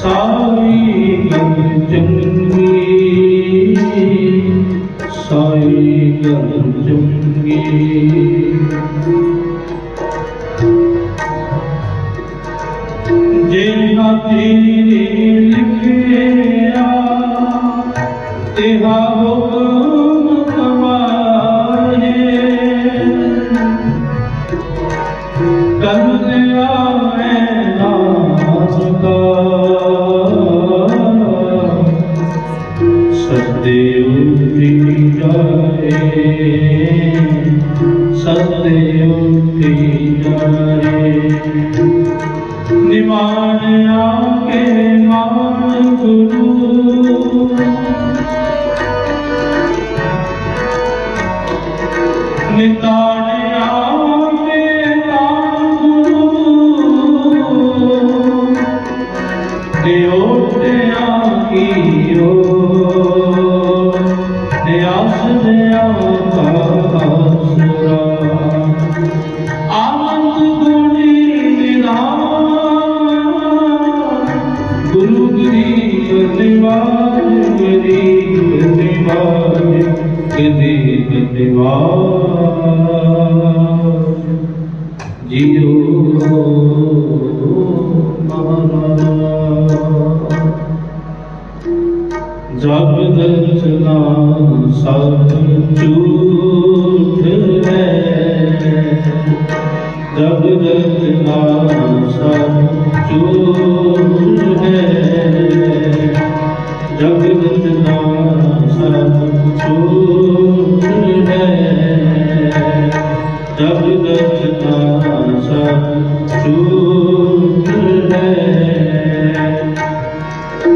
ਸਾਈ gun ਚੰਗੀ ਸਾਈ gun ਚੰਗੀ ਜੇ ਨਾ ਤੇਰੇ ਲਿਖਿਆ ਤੇਹਾ ਹੁਕਮ ਕਮਾਏ। ਕਰਦਿਆ ਮੈਂ Krishna ਜਬ ਦਰਸ਼ਨਾ ਸਭ ਝੂਠ ਹੈ ਜਬ ਦਰਸ਼ਨਾ ਸਭ ਝੂਠ ਹੈ ਜਬ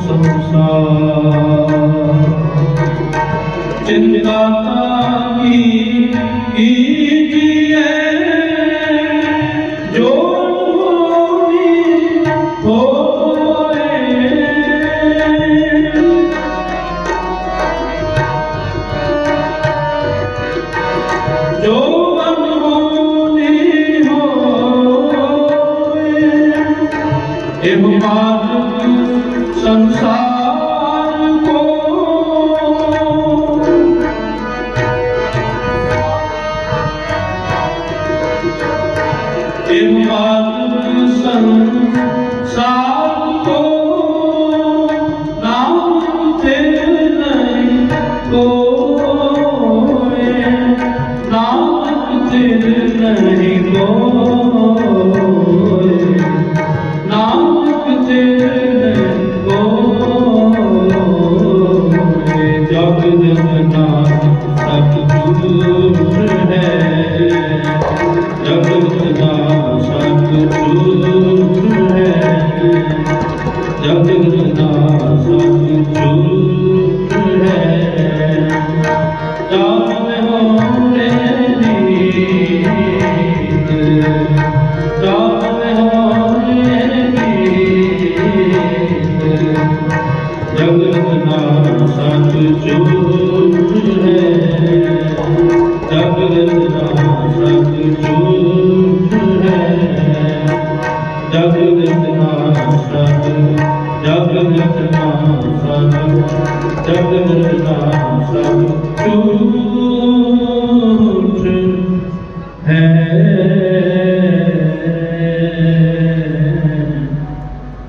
ਸੰਸਾਰ। ਚਿੰਤਾ ਇਹ ਬਾਤ ਸੰਸਾਰ ਕੋ ਇਹ ਬਾਤ ਸੰਸਾਰ ਕੋ ਨਾਮ ਤੇ ਨਹੀਂ ਕੋਏ ਨਾਮ ਤੇ ਨਹੀਂ Thank you.